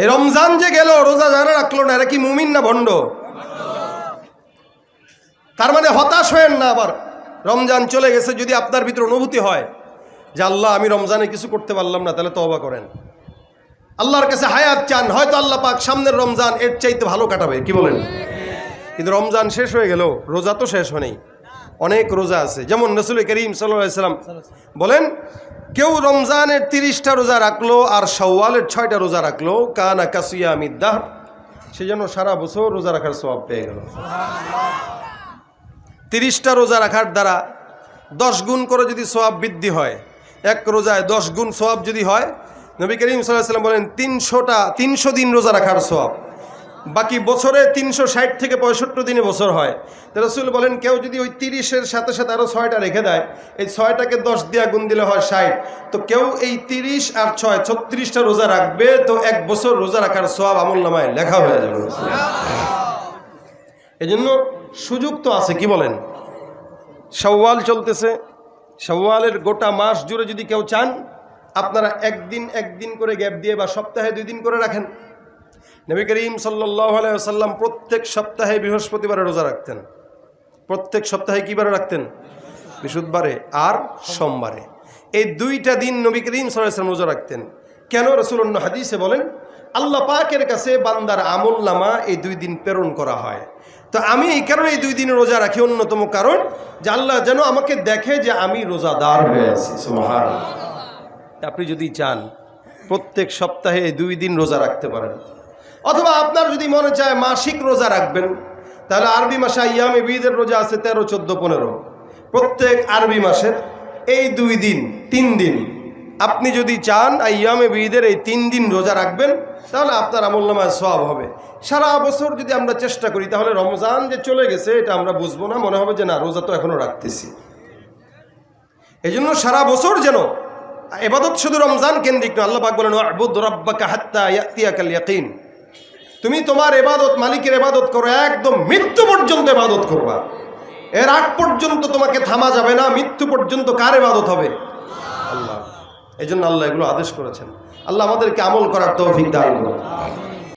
এই রমজান যে গেল, রোজা যারা রাখল না, এরা কি মুমিন না ভণ্ড? তার মানে হতাশ হয়েন না আবার। রমজান চলে গেছে যদি আপনার ভিতরে অনুভূতি হয় যে আল্লাহ, আমি রমজানে কিছু করতে পারলাম না, তাহলে তওবা করেন। আল্লাহর কাছে হায়াত চান, হয়তো আল্লাহ পাক সামনের রমজান এর চাইতে ভালো কাটাবে, কি বলেন? কিন্তু রমজান শেষ হয়ে গেল, রোজা তো শেষ হয়নি। অনেক রোজা আছে। যেমন রসুল করিম সাল্লাম বলেন, কেউ রমজানের তিরিশটা রোজা রাখল আর সওয়ালের ছয়টা রোজা রাখল, কানা কাসিয়া মিদ্দাহ সে যেন সারা বছর রোজা রাখার সবাব পেয়ে গেল। তিরিশটা রোজা রাখার দ্বারা দশ গুণ করে যদি সোয়াব বৃদ্ধি হয়, এক রোজায় দশ গুণ সোয়াব যদি হয়, নবী করিম সাল্লাহ সাল্লাম বলেন, তিনশোটা, তিনশো দিন রোজা রাখার সোয়াব বাকি বছরে তিনশো ষাট থেকে পঁয়ষট্টি দিনে বছর হয়। তো রসুল বলেন, কেউ যদি ওই তিরিশের সাথে সাথে আরও ছয়টা রেখে দেয়, এই ছয়টাকে দশ দিয়া গুণ দিলে হয় ষাট। তো কেউ এই তিরিশ আর ছয় ছত্রিশটা রোজা রাখবে, তো এক বছর রোজা রাখার সব আমল নামায় লেখা হয়ে যাবে। এজন্য সুযোগ তো আছে, কি বলেন? সওয়াল চলতেছে। সওয়ালের গোটা মাস জুড়ে যদি কেউ চান, আপনারা একদিন একদিন করে গ্যাপ দিয়ে বা সপ্তাহে দুই দিন করে রাখেন। নবী করিম সাল্লাহ সাল্লাম প্রত্যেক সপ্তাহে বৃহস্পতিবারে রোজা রাখতেন। প্রত্যেক সপ্তাহে কী বারে রাখতেন? বৃহস্পতিবারে আর সোমবারে। এই দুইটা দিন নবী করিম সাল্লাম রোজা রাখতেন। কেন রসুলন্য হাদিসে বলেন, আল্লাহ পাকের কাছে বান্দার আমল নামা এই দুই দিন প্রেরণ করা হয়। তো আমি এই কারণে এই দুই দিন রোজা রাখি, অন্যতম কারণ যে আল্লাহ যেন আমাকে দেখে যে আমি রোজাদার হয়ে আছি। আপনি যদি চান, প্রত্যেক সপ্তাহে দুই দিন রোজা রাখতে পারেন। অথবা আপনার যদি মনে চায় মাসিক রোজা রাখবেন, তাহলে আরবি মাসে ইয়ামে বিদের রোজা আছে তেরো, চোদ্দ, পনেরো। প্রত্যেক আরবি মাসের এই দুই দিন, তিন দিন, আপনি যদি চান আইয়ামে বিদের এই তিন দিন রোজা রাখবেন, তাহলে আপনার আমল্লামায় সব হবে। সারা বছর যদি আমরা চেষ্টা করি, তাহলে রমজান যে চলে গেছে, এটা আমরা বুঝব না, মনে হবে যে না, রোজা তো এখনও রাখতেছি। এই জন্য সারা বছর যেন এবাদত শুধু রমজান কেন্দ্রিক আল্লাহ বলেন আবুদ রব্বাকা হাত্তা ইয়াতিয়াকাল ইয়াকিন। তুমি তোমার এবাদত, মালিকের এবাদত করো, একদম মৃত্যু পর্যন্ত এবাদত করবা। এর আগ পর্যন্ত তোমাকে থামা যাবে না, মৃত্যু পর্যন্ত কার এবাদত হবে? আল্লাহ। এই জন্য আল্লাহ এগুলো আদেশ করেছেন। আল্লাহ আমাদেরকে আমল করার দান করুন।